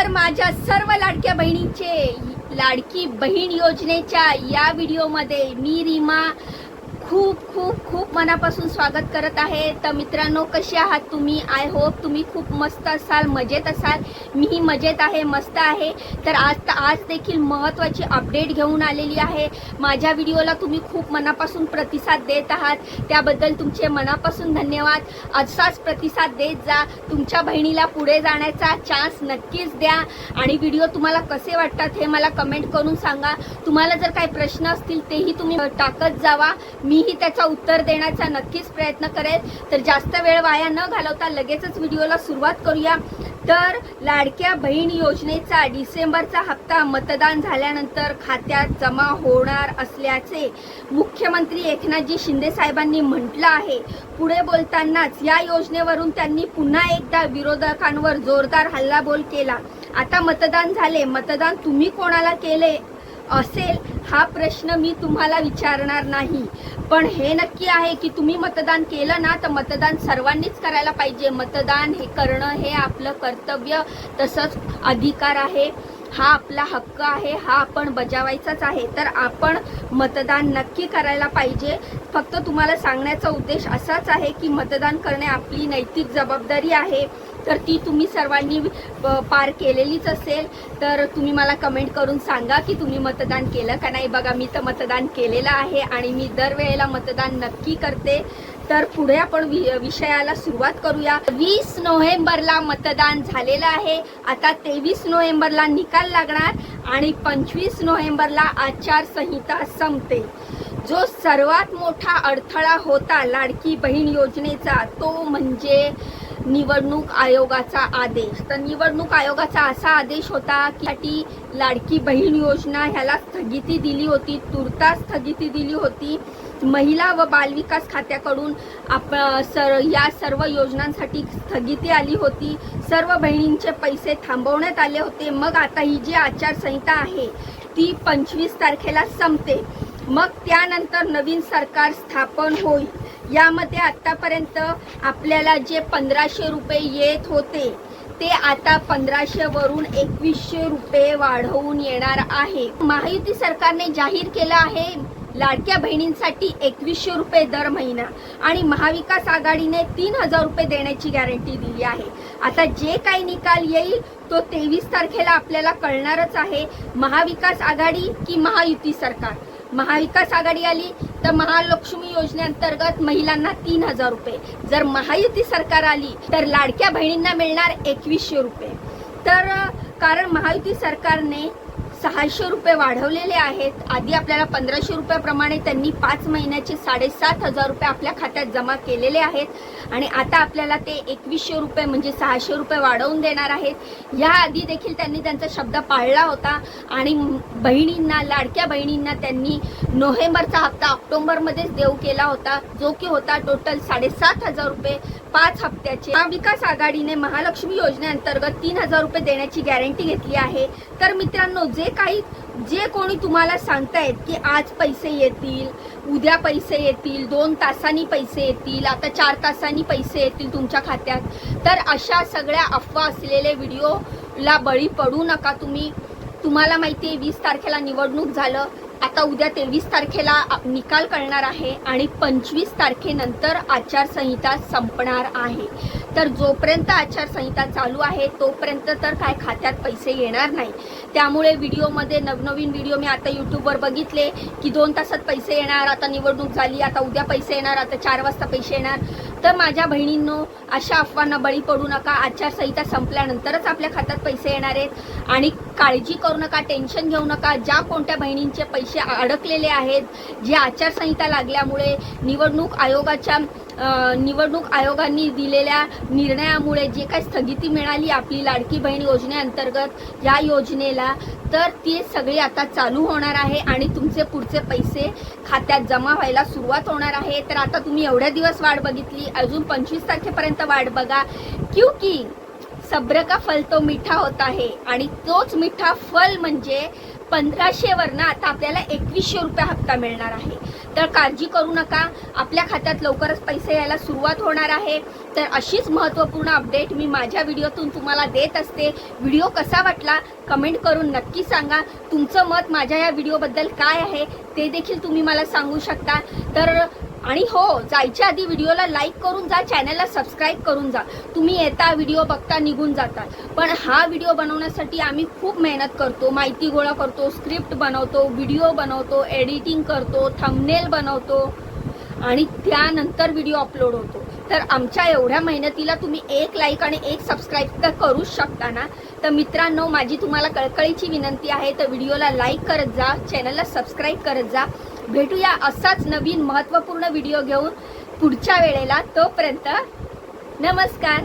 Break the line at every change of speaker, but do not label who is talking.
तर माझ्या सर्व लाडक्या बहिणींचे लाडकी बहीण योजनेच्या या व्हिडिओमध्ये मी रीमा खूप खूप खूप मनापासून स्वागत करत आहे. तर मित्रांनो कसे आहात तुम्ही? आय होप तुम्ही खूप मस्त असाल मजेत असाल. मीही मजेत आहे मस्त आहे. तर आज आज देखील महत्त्वाची अपडेट घेऊन आलेली आहे. माझ्या व्हिडिओला तुम्ही खूप मनापासून प्रतिसाद देत आहात. त्याबद्दल तुमचे मनापासून धन्यवाद. असाच प्रतिसाद देत जा. तुमच्या बहिणीला पुढे जाण्याचा चान्स नक्कीच द्या. आणि व्हिडिओ तुम्हाला कसे वाटतात हे मला कमेंट करून सांगा. तुम्हाला जर काही प्रश्न असतील तेही तुम्ही टाकत जावा. मी मीही त्याचा उत्तर देण्याचा नक्कीच प्रयत्न करेल. तर जास्त वेळ वाया न घालवता लगेचच व्हिडिओला सुरुवात करूया. तर लाडक्या बहीण योजनेचा डिसेंबरचा हप्ता मतदान झाल्यानंतर खात्यात जमा होणार असल्याचे मुख्यमंत्री एकनाथजी शिंदे साहेबांनी म्हटलं आहे. पुढे बोलतानाच या योजनेवरून त्यांनी पुन्हा एकदा विरोधकांवर जोरदार हल्लाबोल केला. आता मतदान झाले. मतदान तुम्ही कोणाला केले? असेल हा प्रश्न मी तुम्हाला विचारणार नाही. पण हे नक्की आहे की तुम्ही मतदान केलं ना तर मतदान सर्वांनीच करायला पाहिजे. मतदान हे करणं हे आपलं कर्तव्य तसंच अधिकार आहे. हा आपला हक्क आहे हा आपण बजावायचाच आहे. तर आपण मतदान नक्की करायला पाहिजे. फक्त तुम्हाला सांगण्याचा उद्देश असाच आहे की मतदान करणे आपली नैतिक जबाबदारी आहे. तर ती तुम्ही सर्वांनी प- पार केलेलीच असेल तर तुम्ही मला कमेंट करून सांगा की तुम्ही मतदान केलं का नाही. बघा मी तर मतदान केलेलं आहे आणि मी दरवेळेला मतदान नक्की करते. तर पुढे आपण वि- विषयाला सुरुवात करूया. वीस नोव्हेंबरला मतदान झालेलं आहे. आता तेवीस नोव्हेंबरला निकाल लागणार आणि पंचवीस नोव्हेंबरला आचारसंहिता संपते. जो सर्वात मोठा अडथळा होता लाडकी बहीण योजनेचा तो म्हणजे निवडणूक आयोगाचा आदेश. तर निवडणूक आयोगाचा असा आदेश होता की लाडकी बहीण योजना ह्याला स्थगिती दिली होती तुर्तास स्थगिती दिली होती. महिला व बालविकास खात्याकडून आप सर या सर्व योजनांसाठी स्थगिती आली होती. सर्व बहिणींचे पैसे थांबवण्यात आले होते. मग आता ही जी आचारसंहिता आहे ती पंचवीस तारखेला संपते. मग त्यानंतर नवीन सरकार स्थापन होईल. यामध्ये आतापर्यंत आपल्याला जे पंधराशे रुपये येत होते ते आता पंधराशे वरून एकवीसशे रुपये वाढवून येणार आहे. महायुती सरकारने जाहीर केलं आहे लाडक्या बहिणींसाठी एकवीसशे रुपये दर महिना आणि महाविकास आघाडीने तीन हजार रुपये देण्याची गॅरंटी दिली आहे. आता जे काही निकाल येईल तो तेवीस तारखेला आपल्याला कळणारच आहे महाविकास आघाडी की महायुती सरकार. महाविकास आघाडी आली तर महालक्ष्मी योजनेअंतर्गत महिलांना तीन हजार रुपये. जर महायुती सरकार आली तर लाडक्या बहिणींना मिळणार एकवीसशे रुपये. तर कारण महायुती सरकारने सहाशे रुपये वाढवलेले आहेत. आधी आपल्याला पंधराशे रुपयाप्रमाणे त्यांनी पाच महिन्याचे साडेसात हजार रुपये आपल्या खात्यात जमा केलेले आहेत. आणि आता आपल्याला ते एकवीसशे रुपये म्हणजे सहाशे रुपये वाढवून देणार आहेत. या आधी देखील त्यांनी त्यांचा शब्द पाळला होता. आणि बहिणींना लाडक्या बहिणींना त्यांनी नोव्हेंबरचा हप्ता ऑक्टोबरमध्येच देऊ केला होता. जो की होता टोटल साडेसात हजार रुपये. पाच हप्त्याचे. महाविकास आघाडीने महालक्ष्मी योजनेअंतर्गत तीन हजार रुपये देण्याची गॅरंटी घेतली आहे. तर मित्रांनो जे काही जे कोणी तुम्हाला सांगतायत की आज पैसे येतील उद्या पैसे येतील दोन तासांनी पैसे येतील आता चार तासांनी पैसे येतील तुमच्या खात्यात तर अशा सगळ्या अफवा असलेले व्हिडिओला बळी पडू नका तुम्ही. तुम्हाला माहिती आहे वीस तारखेला निवडणूक झालं आता उद्या तेवीस तारखेला निकाल कळणार आहे आणि पंचवीस तारखेनंतर आचारसंहिता संपणार आहे. तर जोपर्यंत आचारसंहिता चालू आहे तोपर्यंत तर काय खात्यात पैसे येणार नाही. त्यामुळे व्हिडिओमध्ये नवनवीन व्हिडिओ मी आता यूट्यूबवर बघितले की दोन तासात पैसे येणार आता निवडणूक झाली आता उद्या पैसे येणार आता चार वाजता पैसे येणार. तर माझ्या बहिणींनो अशा अफवांना बळी पडू नका. आचारसंहिता संपल्यानंतरच आपल्या खात्यात पैसे येणार आहेत. आणि काळजी करू नका टेन्शन घेऊ नका. ज्या कोणत्या बहिणींचे पैसे अडकलेले आहेत जे आचारसंहिता लागल्यामुळे निवडणूक आयोगाच्या निवडणूक आयोगांनी दिलेल्या निर्णयामुळे जे काही स्थगिती मिळाली आपली लाडकी बहीण योजनेअंतर्गत या योजनेला तर ती सगळी आता चालू होणार आहे आणि तुमचे पुढचे पैसे खात्यात जमा व्हायला सुरुवात होणार आहे. तर आता तुम्ही एवढ्या दिवस वाट बघितली अजून पंचवीस तारखेपर्यंत वाट बघा. क्योंकि सब्र का फल तो मिठा होता आहे आणि तोच मिठा फल म्हणजे पंधराशे वरनं आता आपल्याला एकवीसशे रुपये हप्ता मिळणार आहे. तर काळजी करू नका. आपल्या खात्यात लवकरच पैसे यायला सुरुवात होणार आहे. तर अशीच महत्त्वपूर्ण अपडेट मी माझ्या व्हिडिओतून तुम्हाला देत असते. व्हिडिओ कसा वाटला? कमेंट करून नक्की सांगा. तुमचं मत माझ्या या व्हिडिओबद्दल काय आहे? ते देखील तुम्ही मला सांगू शकता. तर आणि हो जायच्या आधी व्हिडिओला लाईक करून जा चॅनलला सबस्क्राईब करून जा. तुम्ही येता व्हिडिओ बघता निघून जाता. पण हा व्हिडिओ बनवण्यासाठी आम्ही खूप मेहनत करतो माहिती गोळा करतो स्क्रिप्ट बनवतो व्हिडिओ बनवतो एडिटिंग करतो थंबनेल बनवतो. आणि त्यानंतर व्हिडिओ अपलोड होतो. तर आमच्या एवढ्या मेहनतीला तुम्ही एक लाईक आणि एक सबस्क्राईब तर करूच शकता ना? तर मित्रांनो माझी तुम्हाला कळकळीची विनंती आहे तर व्हिडिओला लाईक करत जा चॅनलला सबस्क्राईब करत जा. भेटूया असाच नवीन महत्त्वपूर्ण व्हिडिओ घेऊन पुढच्या वेळेला तोपर्यंत नमस्कार.